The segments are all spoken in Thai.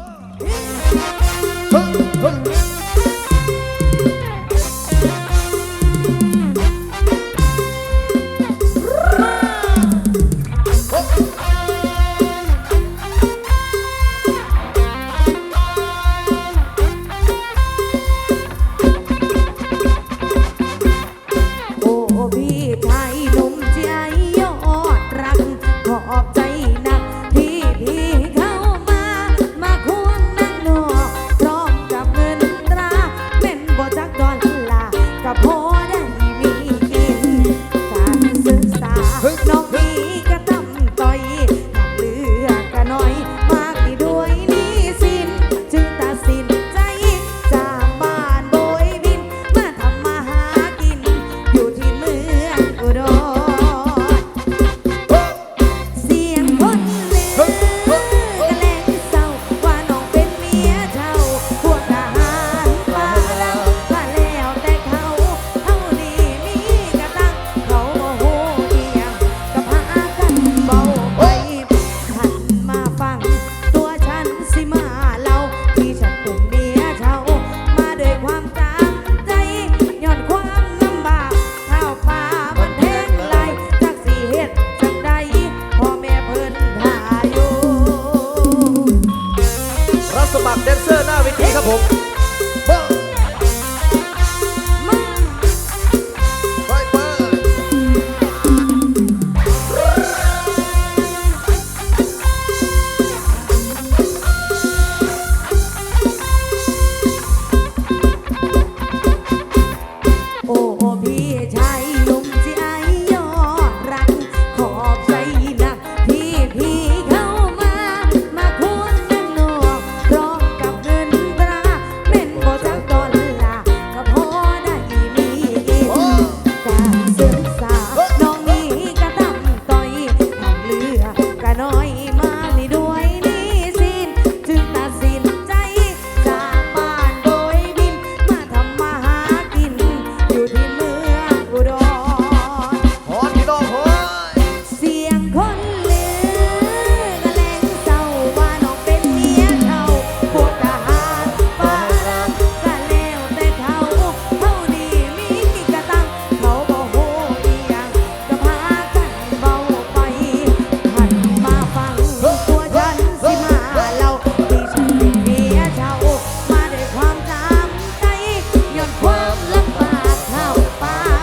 Whoa.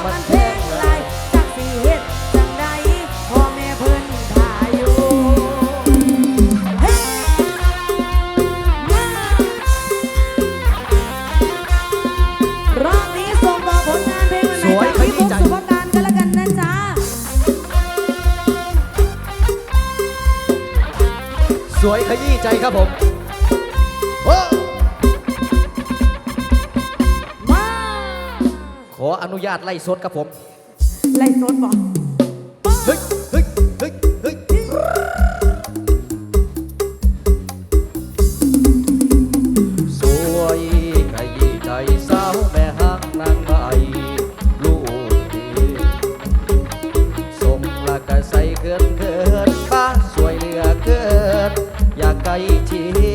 But ุญาตไล่สดครับผม ไล่สดบอกเฮ้ยเฮ้ยเฮ้ยเฮ้ยสวยใครยี่ใจสาวแม่ฮักนางไก่ลูกดีสมละกะใส่เกินเกินป้าสวยเหลือเกิน อยากใก่ที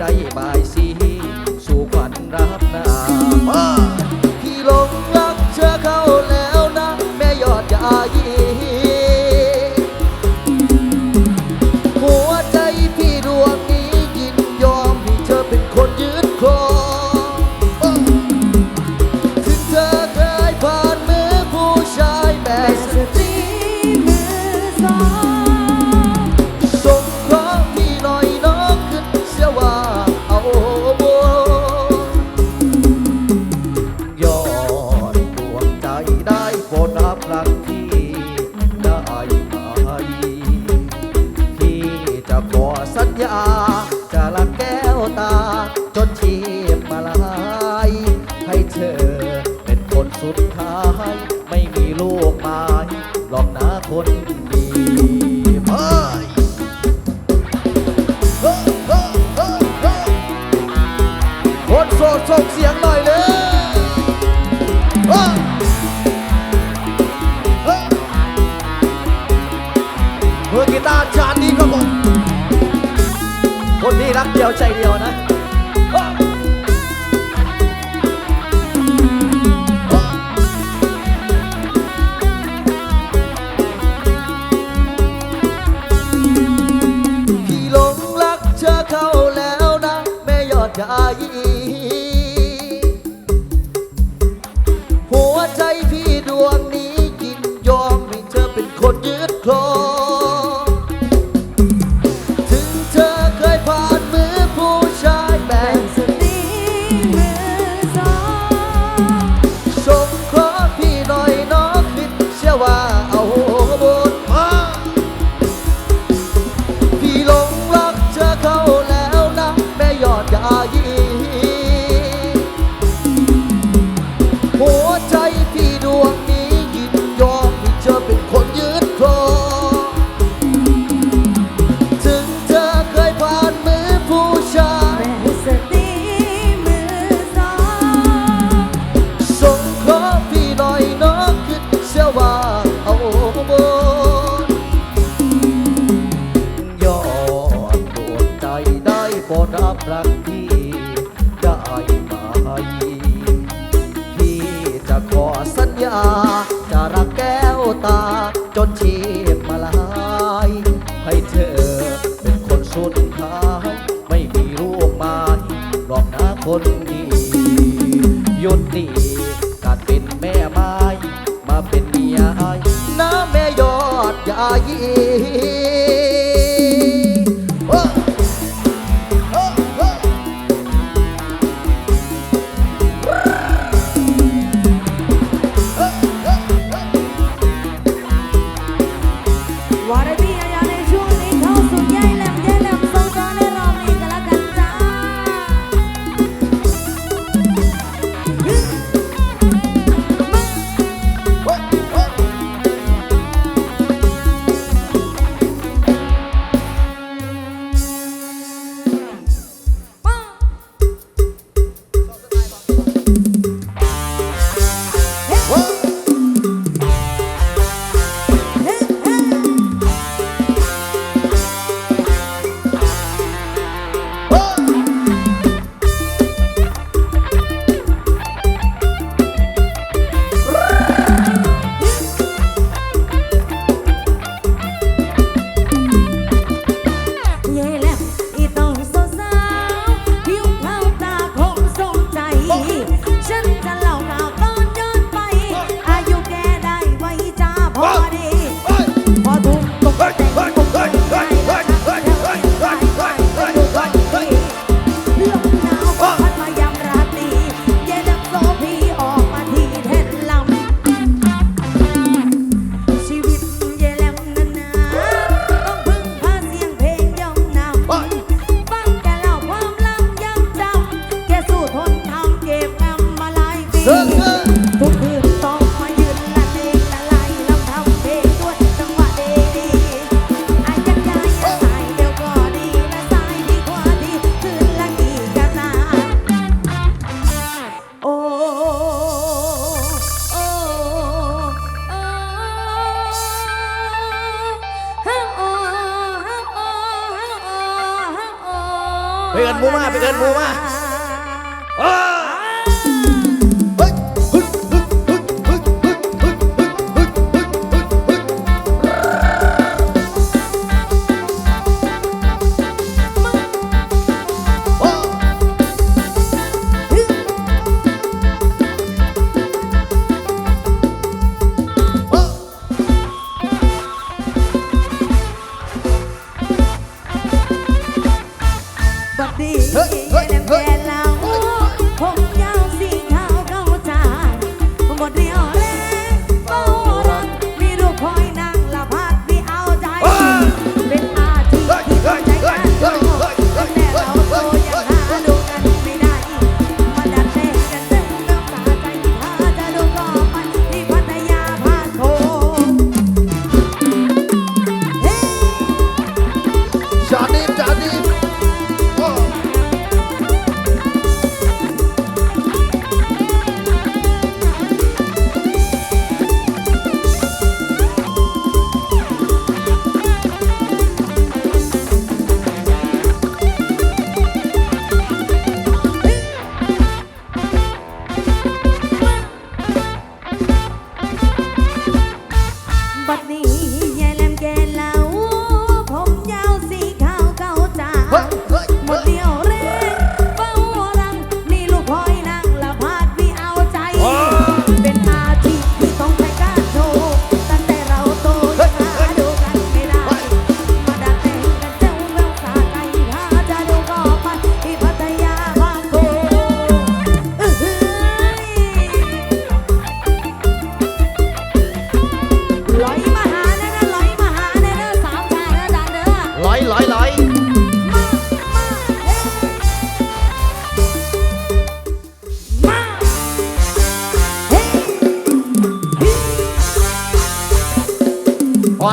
ได้บายสีสู่ขวัญรับนา ได้ รักพี่ได้ไหมพี่จะขอสัญญา จะรักแก้วตา จนชีพมาลาย ให้เธอเป็นคนสุดท้าย ไม่มีรูปมายหลอกนะคนดียนดีการเป็นแม่ไม้มาเป็นเมียไอ้นะแม่ยอดยายี podría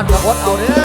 อนพระพจน์เอาเด้อ